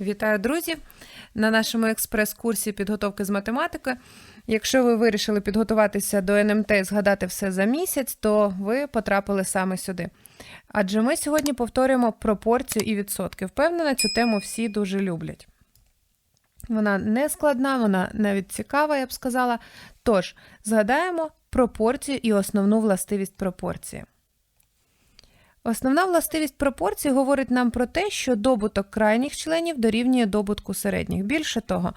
Вітаю, друзі! На нашому експрес-курсі підготовки з математики. Якщо ви вирішили підготуватися до НМТ і згадати все за місяць, то ви потрапили саме сюди. Адже ми сьогодні повторюємо пропорцію і відсотки. Впевнена, цю тему всі дуже люблять. Вона не складна, вона навіть цікава, я б сказала. Тож, згадаємо пропорцію і основну властивість пропорції. Основна властивість пропорції говорить нам про те, що добуток крайніх членів дорівнює добутку середніх. Більше того,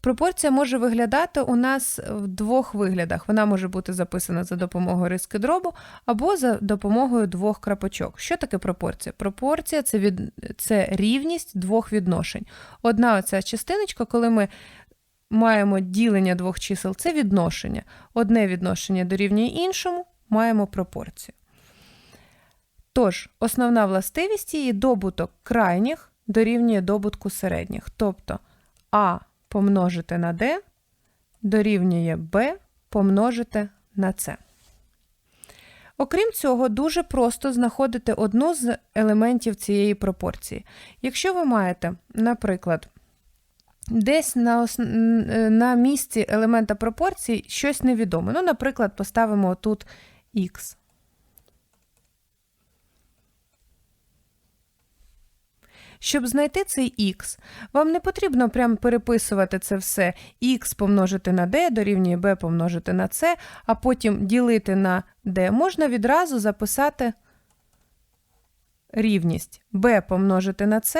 пропорція може виглядати у нас в двох виглядах. Вона може бути записана за допомогою риски дробу або за допомогою двох крапочок. Що таке пропорція? Пропорція це, від... це рівність двох відношень. Одна оця частиночка, коли ми маємо ділення двох чисел, це відношення. Одне відношення дорівнює іншому, маємо пропорцію. Тож, основна властивість її добуток крайніх дорівнює добутку середніх. Тобто А помножити на D дорівнює Б помножити на С. Окрім цього, дуже просто знаходити одну з елементів цієї пропорції. Якщо ви маєте, наприклад, десь на, ос... на місці елемента пропорції щось невідоме. Ну, наприклад, поставимо тут х. Щоб знайти цей х, вам не потрібно прямо переписувати це все х помножити на d дорівнює b помножити на c, а потім ділити на d. Можна відразу записати рівність b помножити на c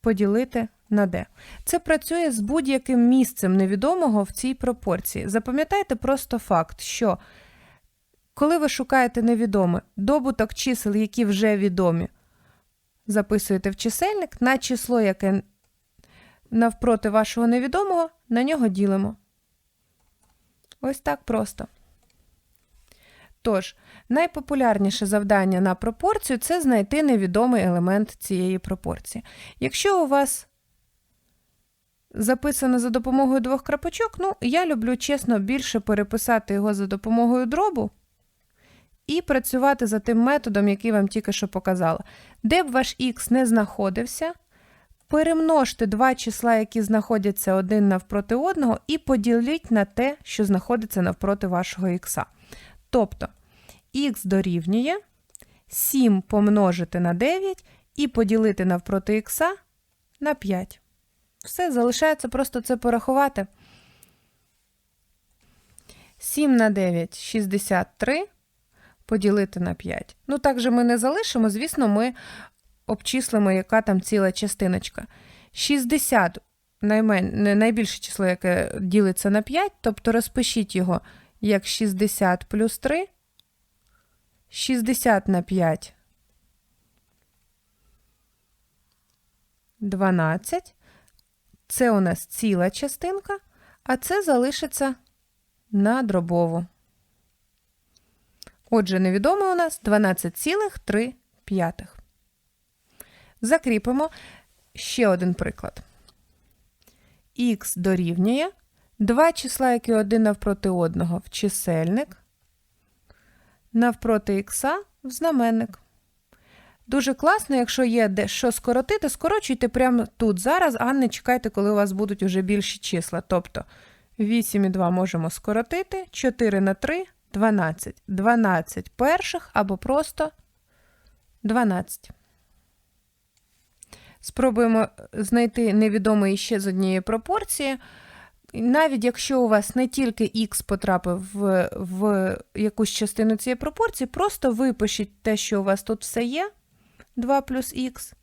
поділити на d. Це працює з будь-яким місцем невідомого в цій пропорції. Запам'ятайте просто факт, що коли ви шукаєте невідоме добуток чисел, які вже відомі, записуєте в чисельник на число, яке навпроти вашого невідомого, на нього ділимо. Ось так просто. Тож, найпопулярніше завдання на пропорцію це знайти невідомий елемент цієї пропорції. Якщо у вас записано за допомогою двох крапочок, ну, я люблю, чесно, більше переписати його за допомогою дробу і працювати за тим методом, який вам тільки що показала. Де б ваш х не знаходився, перемножте два числа, які знаходяться один навпроти одного, і поділіть на те, що знаходиться навпроти вашого х. Тобто х дорівнює 7 помножити на 9 і поділити навпроти х на 5. Все, залишається просто це порахувати. 7 на 9 63 поділити на 5. Ну, так же ми не залишимо, звісно, ми обчислимо, яка там ціла частиночка. 60 наймен... найбільше число, яке ділиться на 5, тобто розпишіть його як 60 плюс 3. 60 на 5 12. Це у нас ціла частинка, а це залишиться на дробову. Отже, невідоме у нас 12,3. Закріпимо ще один приклад. Х дорівнює два числа, які один навпроти одного в чисельник, навпроти х в знаменник. Дуже класно, якщо є де що скоротити, скорочуйте прямо тут зараз, а не чекайте, коли у вас будуть уже більші числа. Тобто 8 і 2 можемо скоротити, 4 на 3 12. 12 перших або просто 12. Спробуємо знайти невідомий ще з однієї пропорції. Навіть якщо у вас не тільки х потрапив в, в якусь частину цієї пропорції, просто випишіть те, що у вас тут все є, 2 плюс х,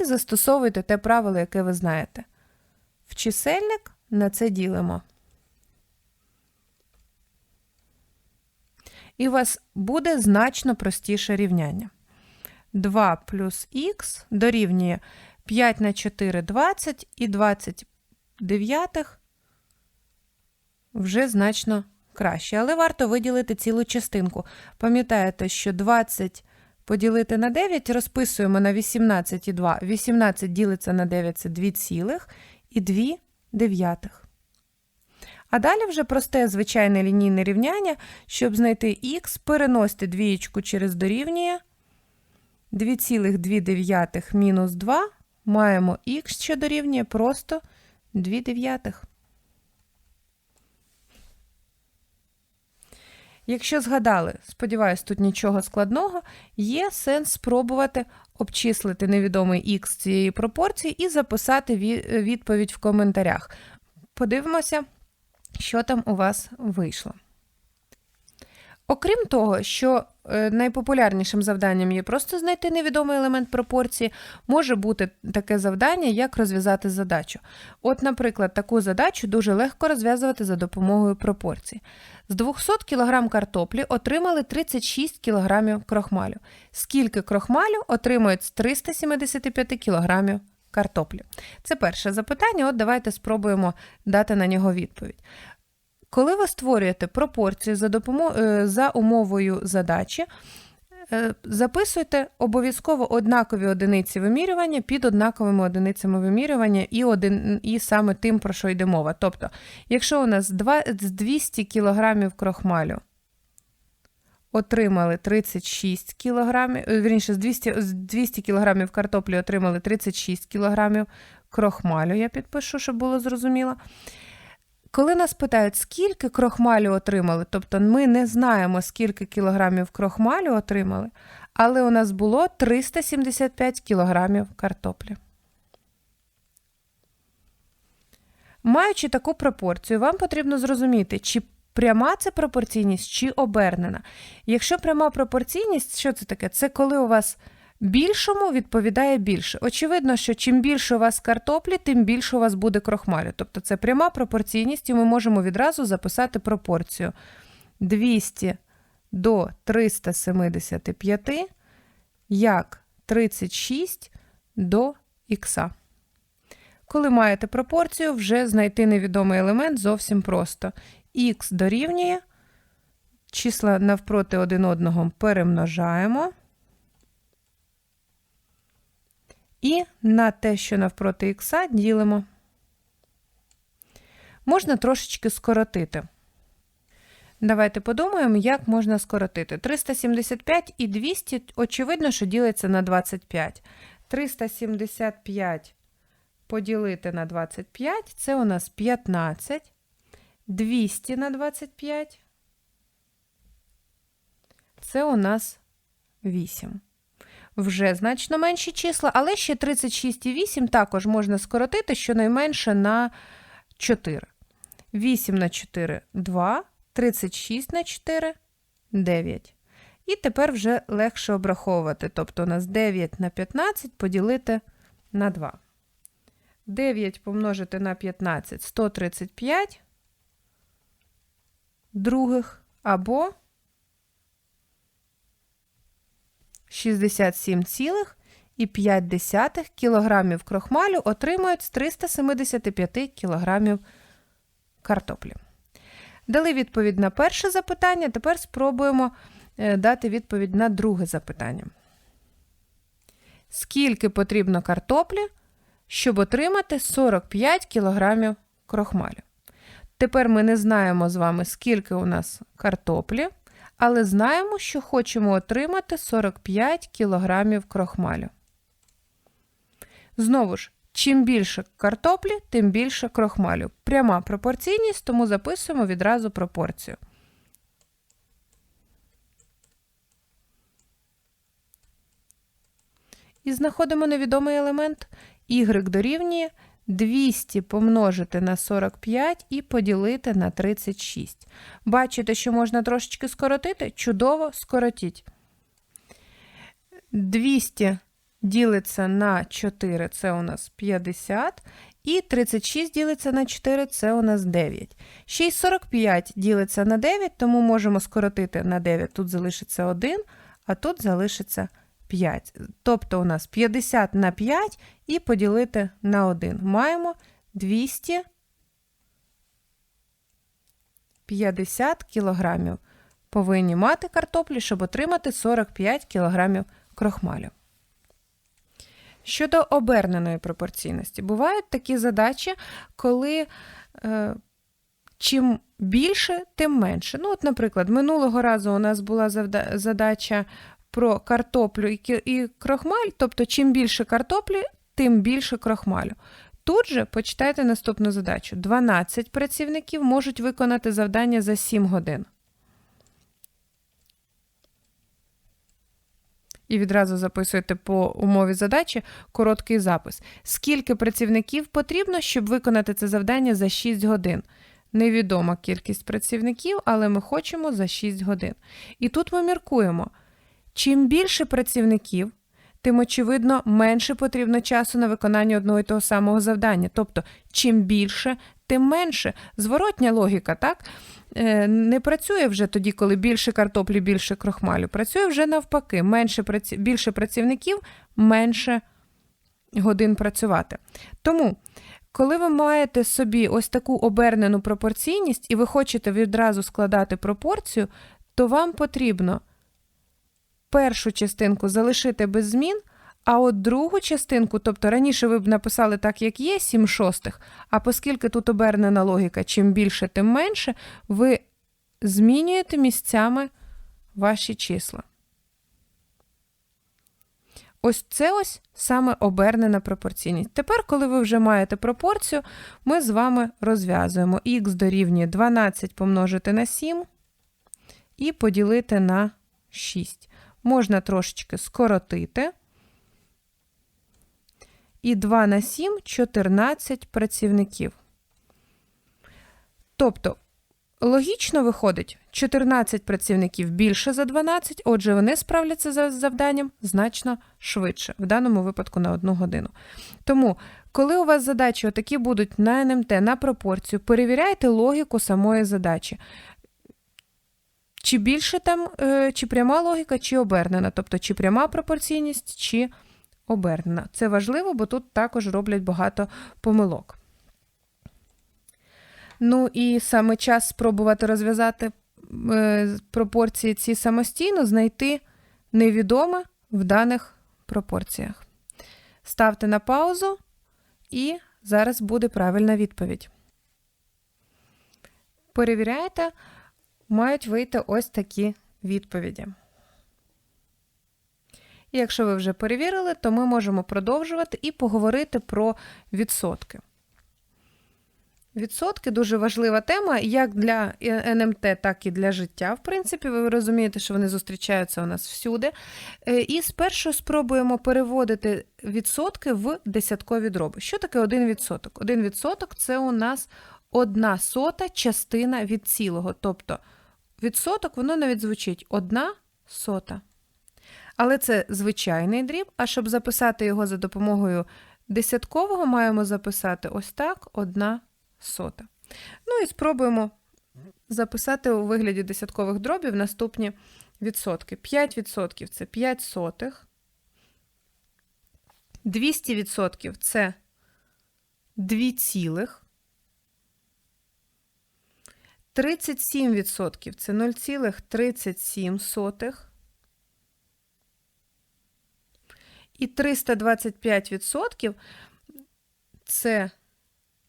і застосовуйте те правило, яке ви знаєте. В чисельник на це ділимо. І у вас буде значно простіше рівняння. 2 плюс х дорівнює 5 на 4 20 і 29 вже значно краще. Але варто виділити цілу частинку. Пам'ятаєте, що 20 поділити на 9 розписуємо на 18 і 2. 18 ділиться на 9 це 2 цілих і 2 дев'ятих. А далі вже просте звичайне лінійне рівняння, щоб знайти х, переносити двієчку через дорівнює 2,2 мінус 2 маємо х, що дорівнює просто 2 дев'ятих. Якщо згадали, сподіваюсь, тут нічого складного, є сенс спробувати обчислити невідомий х цієї пропорції і записати відповідь в коментарях. Подивимося, що там у вас вийшло. Окрім того, що е, найпопулярнішим завданням є просто знайти невідомий елемент пропорції, може бути таке завдання, як розв'язати задачу. От, наприклад, таку задачу дуже легко розв'язувати за допомогою пропорцій. З 200 кг картоплі отримали 36 кг крохмалю. Скільки крохмалю отримують з 375 кг картоплі? Це перше запитання. От давайте спробуємо дати на нього відповідь. Коли ви створюєте пропорцію за, допомо... е, за умовою задачі, е, записуйте обов'язково однакові одиниці вимірювання під однаковими одиницями вимірювання і, один... і саме тим, про що йде мова. Тобто, якщо у нас 200 кг крохмалю отримали 36 кг, вірніше, з 200, з 200 кг картоплі отримали 36 кг крохмалю, я підпишу, щоб було зрозуміло. Коли нас питають, скільки крохмалю отримали, тобто ми не знаємо, скільки кілограмів крохмалю отримали, але у нас було 375 кілограмів картоплі. Маючи таку пропорцію, вам потрібно зрозуміти, чи пряма це пропорційність, чи обернена. Якщо пряма пропорційність, що це таке? Це коли у вас більшому відповідає більше. Очевидно, що чим більше у вас картоплі, тим більше у вас буде крохмалю. Тобто це пряма пропорційність, і ми можемо відразу записати пропорцію 200 до 375 як 36 до х. Коли маєте пропорцію, вже знайти невідомий елемент зовсім просто. Х дорівнює, числа навпроти один одного перемножаємо. І на те, що навпроти х, ділимо. Можна трошечки скоротити. Давайте подумаємо, як можна скоротити. 375 і 200, очевидно, що ділиться на 25. 375 поділити на 25 це у нас 15. 200 на 25 це у нас 8 вже значно менші числа, але ще 36,8 також можна скоротити щонайменше на 4. 8 на 4 2, 36 на 4 9. І тепер вже легше обраховувати. Тобто у нас 9 на 15 поділити на 2. 9 помножити на 15 135 других або 67,5 кг крохмалю отримують з 375 кг картоплі. Дали відповідь на перше запитання, тепер спробуємо е, дати відповідь на друге запитання. Скільки потрібно картоплі, щоб отримати 45 кг крохмалю? Тепер ми не знаємо з вами, скільки у нас картоплі але знаємо, що хочемо отримати 45 кг крохмалю. Знову ж, чим більше картоплі, тим більше крохмалю. Пряма пропорційність, тому записуємо відразу пропорцію. І знаходимо невідомий елемент y дорівнює 200 помножити на 45 і поділити на 36. Бачите, що можна трошечки скоротити? Чудово скоротіть. 200 ділиться на 4, це у нас 50. І 36 ділиться на 4, це у нас 9. Ще й 45 ділиться на 9, тому можемо скоротити на 9. Тут залишиться 1, а тут залишиться 5. Тобто у нас 50 на 5 і поділити на 1. Маємо 250 кілограмів. Повинні мати картоплі, щоб отримати 45 кілограмів крохмалю. Щодо оберненої пропорційності, бувають такі задачі, коли е, чим більше, тим менше. Ну, от, Наприклад, минулого разу у нас була задача про картоплю і крохмаль, тобто, чим більше картоплі, тим більше крохмалю. Тут же почитайте наступну задачу: 12 працівників можуть виконати завдання за 7 годин. І відразу записуєте по умові задачі короткий запис. Скільки працівників потрібно, щоб виконати це завдання за 6 годин? Невідома кількість працівників, але ми хочемо за 6 годин. І тут ми міркуємо: чим більше працівників, тим, очевидно, менше потрібно часу на виконання одного і того самого завдання. Тобто, чим більше, тим менше. Зворотня логіка, так? Е, Не працює вже тоді, коли більше картоплі, більше крохмалю. Працює вже навпаки. Менше. Більше працівників, менше годин працювати. Тому, коли ви маєте собі ось таку обернену пропорційність і ви хочете відразу складати пропорцію, то вам потрібно першу частинку залишити без змін, а от другу частинку, тобто раніше ви б написали так, як є, 7 шостих, а оскільки тут обернена логіка, чим більше, тим менше, ви змінюєте місцями ваші числа. Ось це ось саме обернена пропорційність. Тепер, коли ви вже маєте пропорцію, ми з вами розв'язуємо х дорівнює 12 помножити на 7 і поділити на 6. Можна трошечки скоротити. І 2 на 7 14 працівників. Тобто, логічно виходить, 14 працівників більше за 12, отже, вони справляться з завданням значно швидше, в даному випадку на 1 годину. Тому, коли у вас задачі отакі будуть на НМТ, на пропорцію, перевіряйте логіку самої задачі. Чи більше там, е, чи пряма логіка, чи обернена, тобто чи пряма пропорційність, чи обернена. Це важливо, бо тут також роблять багато помилок. Ну і саме час спробувати розв'язати е, пропорції ці самостійно, знайти невідоме в даних пропорціях. Ставте на паузу, і зараз буде правильна відповідь. Перевіряєте, мають вийти ось такі відповіді. Якщо ви вже перевірили, то ми можемо продовжувати і поговорити про відсотки. Відсотки дуже важлива тема, як для НМТ, так і для життя. В принципі, ви розумієте, що вони зустрічаються у нас всюди. Е, і спершу спробуємо переводити відсотки в десяткові дроби. Що таке один відсоток? Один відсоток це у нас одна сота частина від цілого. Тобто відсоток, воно навіть звучить одна сота. Але це звичайний дріб, а щоб записати його за допомогою десяткового, маємо записати ось так: одна сота. Ну і спробуємо записати у вигляді десяткових дробів наступні відсотки. 5% це 5 сотих. 200% це 2 цілих. 37% це 0,37. І 325% це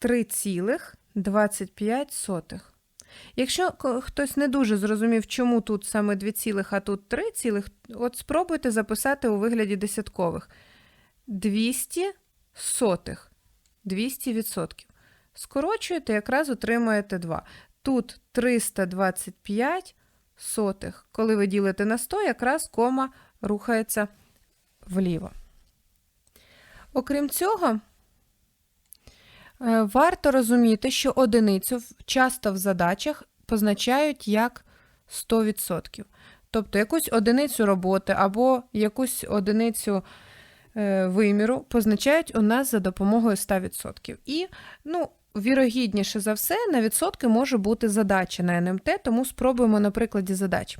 3,25. Якщо хтось не дуже зрозумів, чому тут саме 2, цілих, а тут 3, цілих, от спробуйте записати у вигляді десяткових. 200 сотих. 200%. Скорочуєте, якраз отримаєте 2. Тут 325 сотих. Коли ви ділите на 100, якраз кома рухається вліво. Окрім цього, е, варто розуміти, що одиницю часто в задачах позначають як 100%. Тобто якусь одиницю роботи або якусь одиницю е, виміру позначають у нас за допомогою 100%. І, ну, вірогідніше за все, на відсотки може бути задача на НМТ, тому спробуємо на прикладі задач.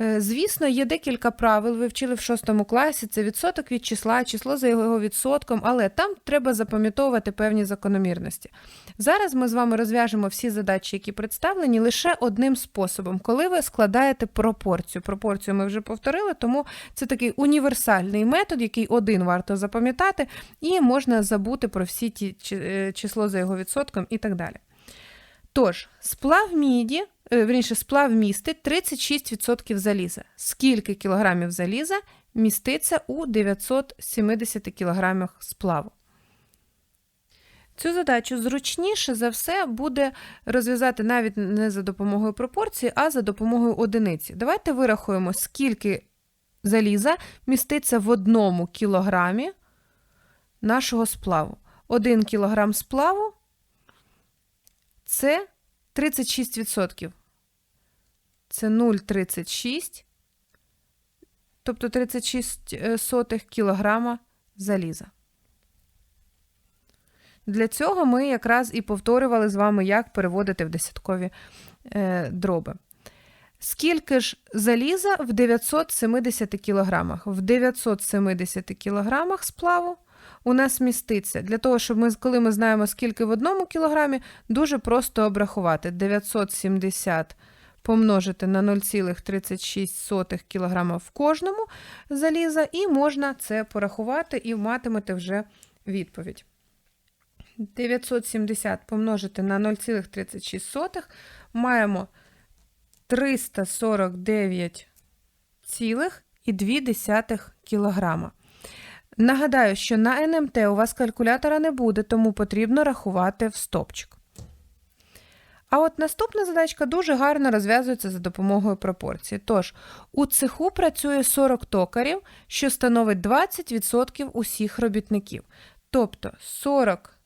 Е, звісно, є декілька правил, ви вчили в шостому класі, це відсоток від числа, число за його відсотком, але там треба запам'ятовувати певні закономірності. Зараз ми з вами розв'яжемо всі задачі, які представлені, лише одним способом, коли ви складаєте пропорцію. Пропорцію ми вже повторили, тому це такий універсальний метод, який один варто запам'ятати, і можна забути про всі ті е, число за його відсотком і так далі. Тож, сплав міді верніше, сплав містить 36% заліза. Скільки кілограмів заліза міститься у 970 кг сплаву. Цю задачу зручніше за все буде розв'язати навіть не за допомогою пропорції, а за допомогою одиниці. Давайте вирахуємо, скільки заліза міститься в одному кілограмі нашого сплаву. 1 кілограм сплаву це 36%. Це 0,36, тобто 36 е, сотих кілограма заліза. Для цього ми якраз і повторювали з вами, як переводити в десяткові е, дроби. Скільки ж заліза в 970 кілограмах? В 970 кілограмах сплаву у нас міститься. Для того, щоб ми, коли ми знаємо, скільки в одному кілограмі, дуже просто обрахувати. 970 помножити на 0,36 кг в кожному заліза, і можна це порахувати і матимете вже відповідь. 970 помножити на 0,36 маємо 349,2 кг. Нагадаю, що на НМТ у вас калькулятора не буде, тому потрібно рахувати в стопчик. А от наступна задачка дуже гарно розв'язується за допомогою пропорції. Тож, у цеху працює 40 токарів, що становить 20% усіх робітників. Тобто 40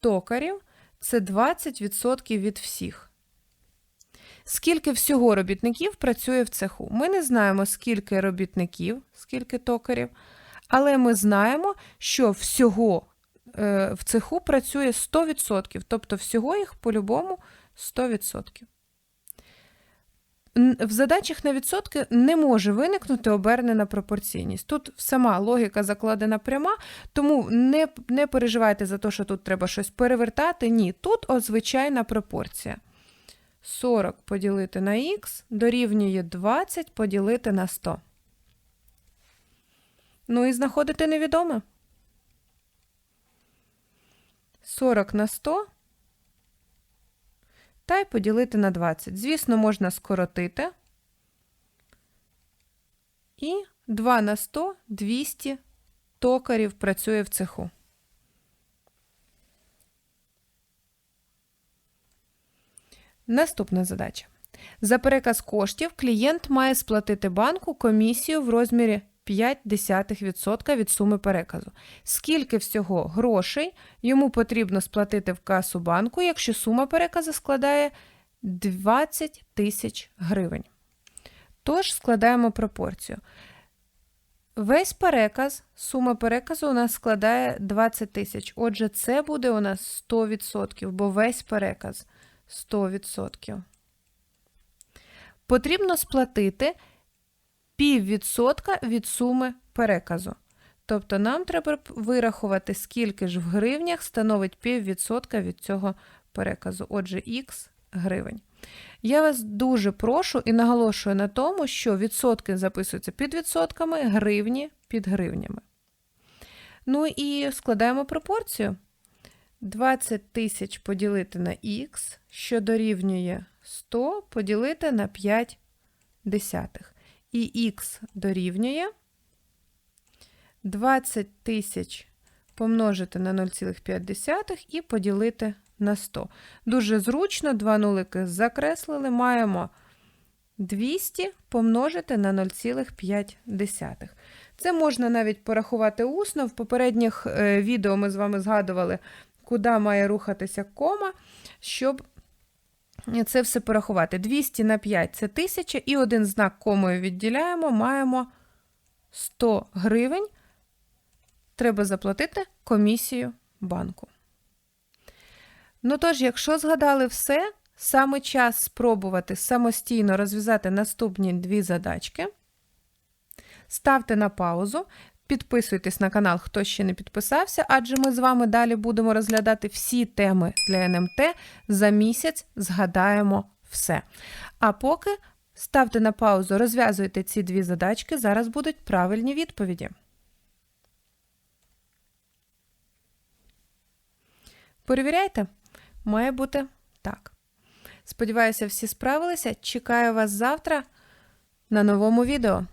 токарів це 20% від всіх. Скільки всього робітників працює в цеху? Ми не знаємо, скільки робітників, скільки токарів, але ми знаємо, що всього е, в цеху працює 100%, тобто всього їх по-любому 100%. В задачах на відсотки не може виникнути обернена пропорційність. Тут сама логіка закладена пряма, тому не не переживайте за те, що тут треба щось перевертати. Ні, тут звичайна пропорція. 40 поділити на х дорівнює 20 поділити на 100. Ну і знаходити невідоме. 40 на 100 та й поділити на 20. Звісно, можна скоротити. І 2 на 100 200 токарів працює в цеху. Наступна задача. За переказ коштів клієнт має сплатити банку комісію в розмірі 0,5% від суми переказу. Скільки всього грошей йому потрібно сплатити в касу банку, якщо сума переказу складає 20 тисяч гривень. Тож складаємо пропорцію. Весь переказ, сума переказу у нас складає 20 тисяч. Отже, це буде у нас 100%, бо весь переказ 100%. Потрібно сплатити піввідсотка від суми переказу. Тобто нам треба вирахувати, скільки ж в гривнях становить піввідсотка від цього переказу. Отже, х гривень. Я вас дуже прошу і наголошую на тому, що відсотки записуються під відсотками, гривні під гривнями. Ну і складаємо пропорцію. 20 тисяч поділити на х, що дорівнює 100 поділити на 5 десятих і х дорівнює 20 тисяч помножити на 0,5 і поділити на 100. Дуже зручно, два нулики закреслили, маємо 200 помножити на 0,5. Це можна навіть порахувати усно. В попередніх е, відео ми з вами згадували, куди має рухатися кома, щоб це все порахувати. 200 на 5 це 1000, і один знак комою відділяємо, маємо 100 гривень. Треба заплатити комісію банку. Ну тож, якщо згадали все, саме час спробувати самостійно розв'язати наступні дві задачки. Ставте на паузу, Підписуйтесь на канал, хто ще не підписався, адже ми з вами далі будемо розглядати всі теми для НМТ. За місяць згадаємо все. А поки ставте на паузу, розв'язуйте ці дві задачки, зараз будуть правильні відповіді. Перевіряйте, має бути так. Сподіваюся, всі справилися. Чекаю вас завтра на новому відео.